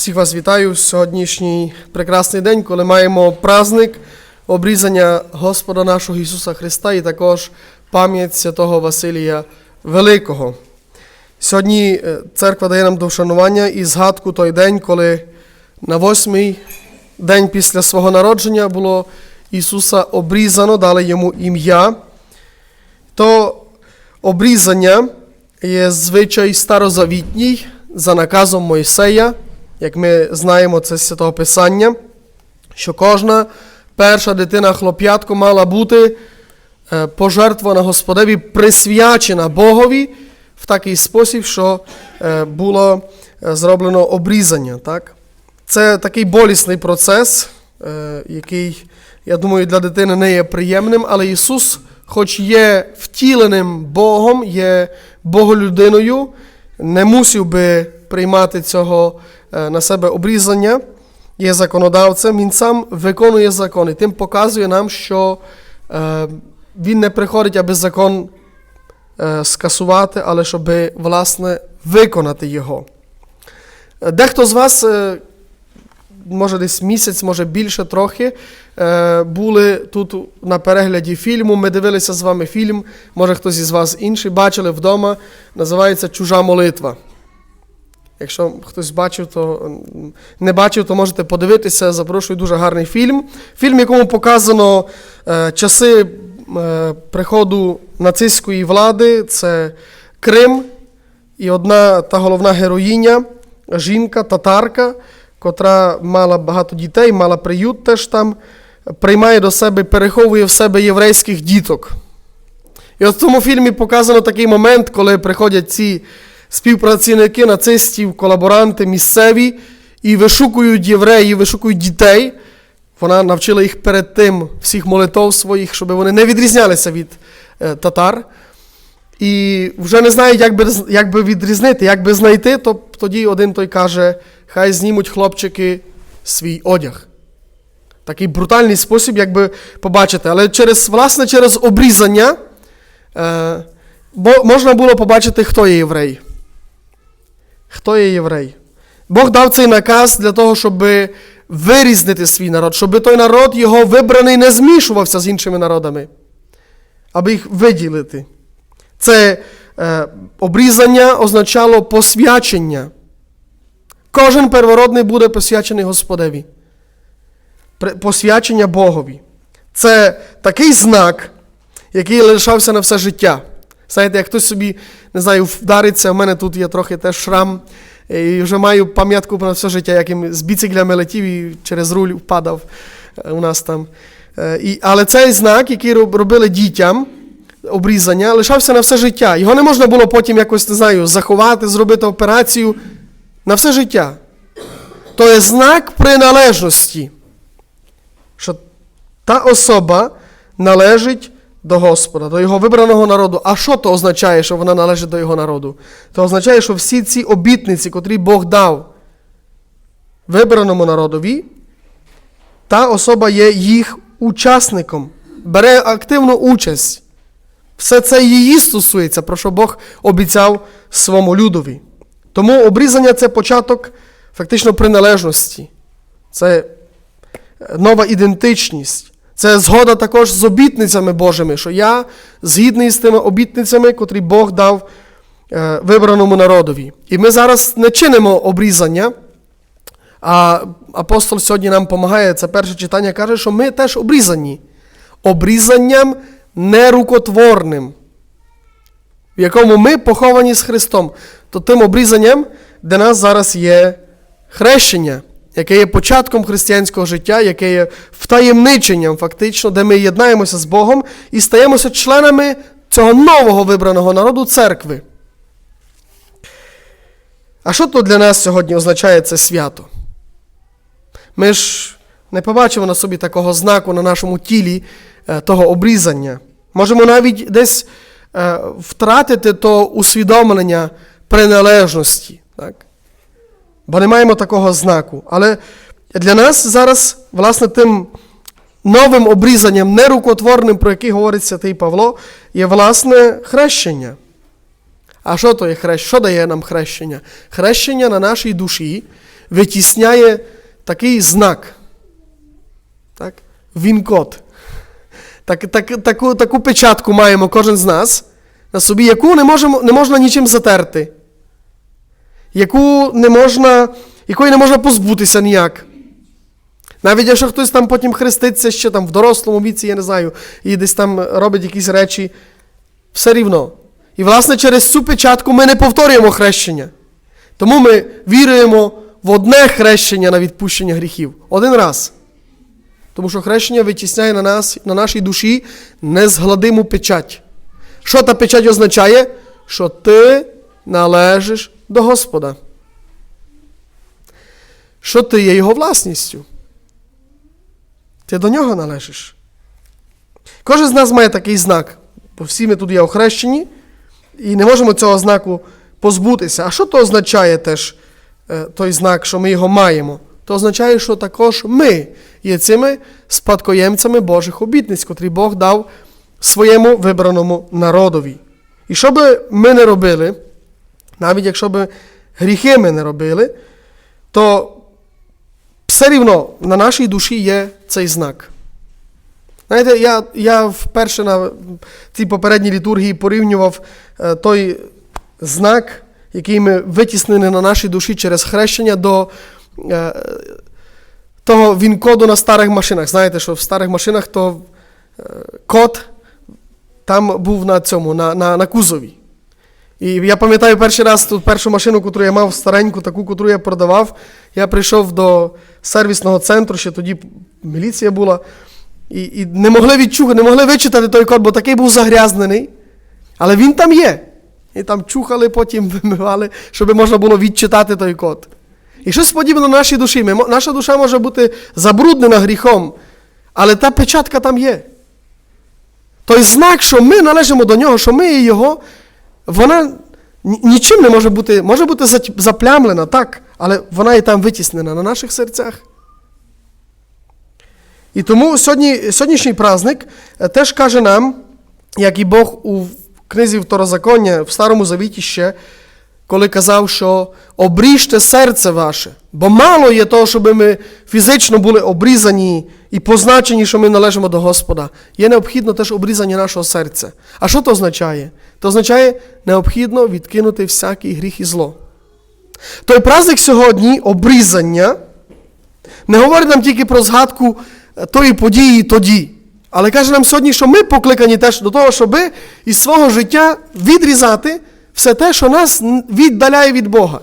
Всіх вас вітаю в сьогоднішній прекрасний день, коли маємо праздник обрізання Господа нашого Ісуса Христа і також пам'ять святого Василія Великого. Сьогодні е, церква дає нам до вшанування і згадку той день, коли на восьмий день після свого народження було Ісуса обрізано, дали йому ім'я. То обрізання є звичай старозавітній за наказом Мойсея, як ми знаємо це з Святого Писання, що кожна перша дитина хлоп'ятко мала бути е, пожертвована Господеві, присвячена Богові в такий спосіб, що е, було е, зроблено обрізання. Так? Це такий болісний процес, який, я думаю, для дитини не є приємним, але Ісус, хоч є втіленим Богом, є Боголюдиною, не мусив би приймати цього на себе обрізання, є законодавцем, він сам виконує закон і тим показує нам, що е, він не приходить, аби закон е, скасувати, але щоб, власне, виконати його. Е, Дехто з вас, е, може десь місяць, може більше трохи, е, були тут на перегляді фільму. Ми дивилися з вами фільм, може хтось із вас інший бачили вдома. Називається Чужа молитва. Якщо хтось бачив, то не бачив, то можете подивитися. Запрошую дуже гарний фільм. Фільм, в якому показано е, часи е, приходу нацистської влади. Це Крим. І одна та головна героїня, жінка, татарка, котра мала багато дітей, мала приют теж там, приймає до себе, переховує в себе єврейських діток. І от в цьому фільмі показано такий момент, коли приходять ці співпрацівники нацистів, колаборанти місцеві і вишукують євреїв, вишукують дітей. Вона навчила їх перед тим всіх молитов своїх, щоб вони не відрізнялися від е, татар. І вже не знають, як би, як би відрізнити, як би знайти, то тоді один той каже, хай знімуть хлопчики свій одяг. Такий брутальний спосіб, як би побачити. Але через, власне, через обрізання е, можна було побачити, хто є єврей. Хто є єврей. Бог дав цей наказ для того, щоб вирізнити свій народ, щоб той народ, його вибраний, не змішувався з іншими народами, аби їх виділити. Це е, обрізання означало посвячення. Кожен первородний буде посвячений Господеві. Посвячення Богові. Це такий знак, який лишався на все життя. Знаєте, як хтось собі, не знаю, вдариться, в мене тут є трохи теж шрам, і вже маю пам'ятку на все життя, як їм з біциклями летів і через руль впадав е, у нас там. Е, І, але цей знак, який робили дітям, обрізання, лишався на все життя. Його не можна було потім якось, не знаю, заховати, зробити операцію на все життя. То є знак приналежності, що та особа належить до Господа, до його вибраного народу. А що то означає, що вона належить до його народу? То означає, що всі ці обітниці, котрі Бог дав вибраному народові, та особа є їх учасником, бере активну участь. Все це її стосується, про що Бог обіцяв своєму людові. Тому обрізання це початок фактично приналежності. Це нова ідентичність. Це згода також з обітницями Божими, що я згідний з тими обітницями, котрі Бог дав е, вибраному народові. І ми зараз не чинимо обрізання, а апостол сьогодні нам допомагає, це перше читання каже, що ми теж обрізані. Обрізанням нерукотворним, в якому ми поховані з Христом. То тим обрізанням, де нас зараз є хрещення, яке є початком християнського життя, яке є втаємниченням, фактично, де ми єднаємося з Богом і стаємося членами цього нового вибраного народу церкви. А що то для нас сьогодні означає це свято? Ми ж не побачимо на собі такого знаку на нашому тілі е, того обрізання. Можемо навіть десь е, втратити то усвідомлення приналежності. Так? Бо не маємо такого знаку. Але для нас зараз, власне, тим новим обрізанням, нерукотворним, про який говорить святий Павло, є власне хрещення. А що то є хрещення? Що дає нам хрещення? Хрещення на нашій душі витісняє такий знак. Так? Він-код. Так, так, таку, таку печатку маємо кожен з нас на собі, яку не, можемо, не можна нічим затерти, яку не можна, якої не можна позбутися ніяк. Навіть якщо хтось там потім хреститься ще там в дорослому віці, я не знаю, і десь там робить якісь речі, все рівно. І, власне, через цю печатку ми не повторюємо хрещення. Тому ми віруємо в одне хрещення на відпущення гріхів. Один раз. Тому що хрещення витісняє на нас, на нашій душі незгладиму печать. Що та печать означає? Що ти належиш до Господа. Що ти є Його власністю. Ти до нього належиш. Кожен з нас має такий знак. Бо всі ми тут є охрещені, і не можемо цього знаку позбутися. А що то означає теж е, той знак, що ми його маємо? То означає, що також ми є цими спадкоємцями Божих обітниць, котрі Бог дав своєму вибраному народові. І що би ми не робили, навіть якщо би гріхи ми не робили, то все рівно на нашій душі є цей знак. Знаєте, я, я вперше на цій попередній літургії порівнював е, той знак, який ми витіснені на нашій душі через хрещення до е, того він-коду на старих машинах. Знаєте, що в старих машинах то е, код там був на цьому, на, на, на кузові. І я пам'ятаю перший раз тут першу машину, яку я мав стареньку, таку, яку я продавав. Я прийшов до сервісного центру, ще тоді міліція була. І, і не могли відчухати, не могли вичитати той код, бо такий був загрязнений. Але він там є. І там чухали, потім вимивали, щоб можна було відчитати той код. І щось подібне на нашій душі. Ми, наша душа може бути забруднена гріхом, але та печатка там є. Той знак, що ми належимо до нього, що ми є його, вона нічим не може бути, може бути заплямлена, так, але вона і там витіснена на наших серцях. І тому сьогодні, сьогоднішній праздник теж каже нам, як і Бог у книзі Второзаконня в Старому Завіті ще, коли казав, що обріжте серце ваше, бо мало є того, щоб ми фізично були обрізані і позначені, що ми належимо до Господа. Є необхідно теж обрізання нашого серця. А що це означає? Це означає, необхідно відкинути всякий гріх і зло. Той праздник сьогодні, обрізання, не говорить нам тільки про згадку тої події тоді. Але каже нам сьогодні, що ми покликані теж до того, щоб із свого життя відрізати все те, що нас віддаляє від Бога.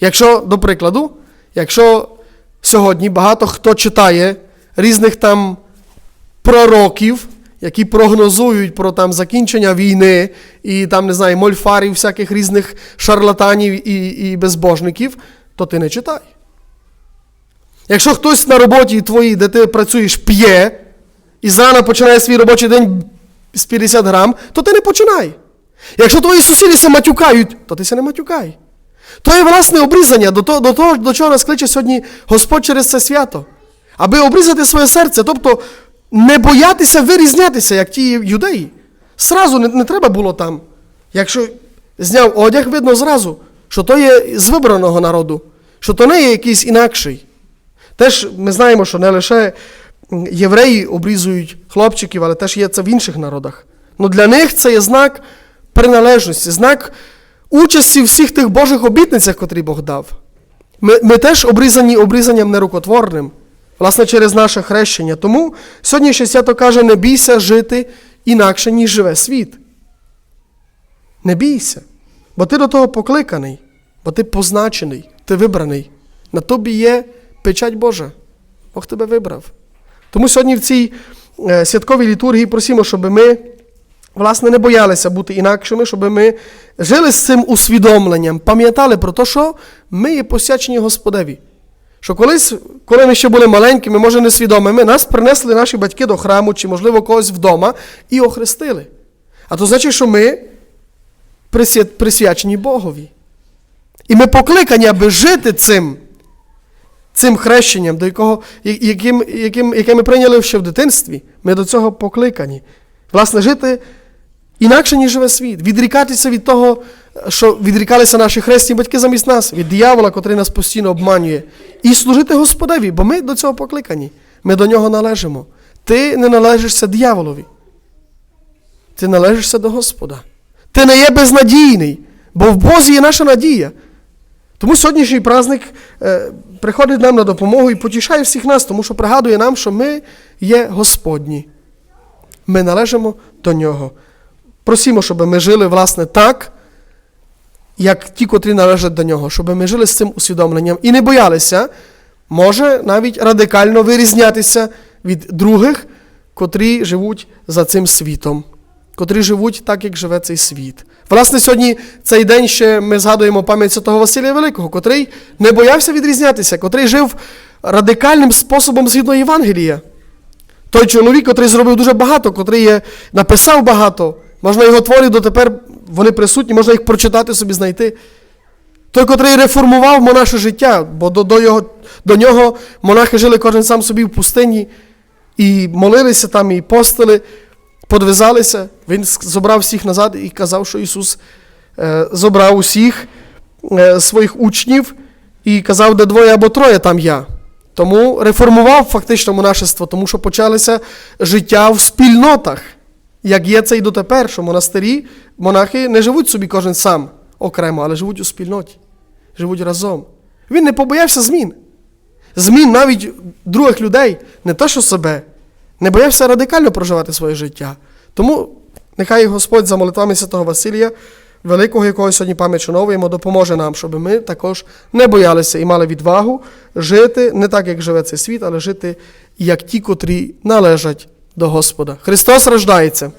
Якщо, до прикладу, якщо сьогодні багато хто читає різних там пророків, які прогнозують про там закінчення війни і там, не знаю, мольфарів, всяких різних шарлатанів і, і безбожників, то ти не читай. Якщо хтось на роботі твоїй, де ти працюєш, п'є і зрана починає свій робочий день з 50 грам, то ти не починай. Якщо твої сусіди се матюкають, то ти се не матюкай. То є власне обрізання до того, до, того, до чого нас кличе сьогодні Господь через це свято. Аби обрізати своє серце, тобто не боятися вирізнятися, як ті юдеї. Сразу не, не треба було там. Якщо зняв одяг, видно зразу, що то є з вибраного народу, що то не є якийсь інакший. Теж ми знаємо, що не лише євреї обрізують хлопчиків, але теж є це в інших народах. Ну для них це є знак приналежності, знак участі в всіх тих Божих обітницях, котрі Бог дав. Ми ми теж обрізані обрізанням нерукотворним, власне, через наше хрещення. Тому сьогоднішнє свято каже: не бійся жити інакше, ніж живе світ. Не бійся, бо ти до того покликаний, бо ти позначений, ти вибраний. На тобі є печать Божа. Бог тебе вибрав. Тому сьогодні в цій е, святковій літургії просимо, щоб ми, власне, не боялися бути інакшими, щоб ми жили з цим усвідомленням, пам'ятали про те, що ми є посвячені Господеві. Що колись, коли ми ще були маленькими, може несвідомими, нас принесли наші батьки до храму чи, можливо, когось вдома і охрестили. А то значить, що ми присвячені Богові. І ми покликані, аби жити цим цим хрещенням, до якого, яким, яким, яке ми прийняли ще в дитинстві, ми до цього покликані. Власне, жити інакше, ніж живе світ, відрікатися від того що відрікалися наші хресні батьки замість нас, від диявола, котрий нас постійно обманює, і служити Господеві, бо ми до цього покликані. Ми до нього належимо. Ти не належишся дияволові. Ти належишся до Господа. Ти не є безнадійний, бо в Бозі є наша надія. Тому сьогоднішній праздник е, приходить нам на допомогу і потішає всіх нас, тому що пригадує нам, що ми є Господні. Ми належимо до нього. Просімо, щоб ми жили, власне, так, як ті, котрі належать до нього, щоб ми жили з цим усвідомленням і не боялися, може навіть радикально вирізнятися від других, котрі живуть за цим світом, котрі живуть так, як живе цей світ. Власне, сьогодні цей день ще ми згадуємо пам'ять святого Василія Великого, котрий не боявся відрізнятися, котрий жив радикальним способом згідно Євангелія. Той чоловік, котрий зробив дуже багато, котрий написав багато, можна його твори дотепер вони присутні, можна їх прочитати собі, знайти. Той, котрий реформував монаше життя, бо до, до, його, до нього монахи жили кожен сам собі в пустині, і молилися там, і постили, подвизалися. Він зобрав всіх назад і казав, що Ісус е, зобрав усіх е, своїх учнів і казав, де двоє або троє, там я. Тому реформував фактично монашество, тому що почалося життя в спільнотах, як є це і дотепер, що монастирі, монахи не живуть собі кожен сам окремо, але живуть у спільноті, живуть разом. Він не побоявся змін. Змін навіть других людей, не те, що себе, не боявся радикально проживати своє життя. Тому нехай Господь за молитвами святого Василія, великого, якого сьогодні пам'ять шановуємо, допоможе нам, щоб ми також не боялися і мали відвагу жити не так, як живе цей світ, але жити як ті, котрі належать до Господа. Христос рождається.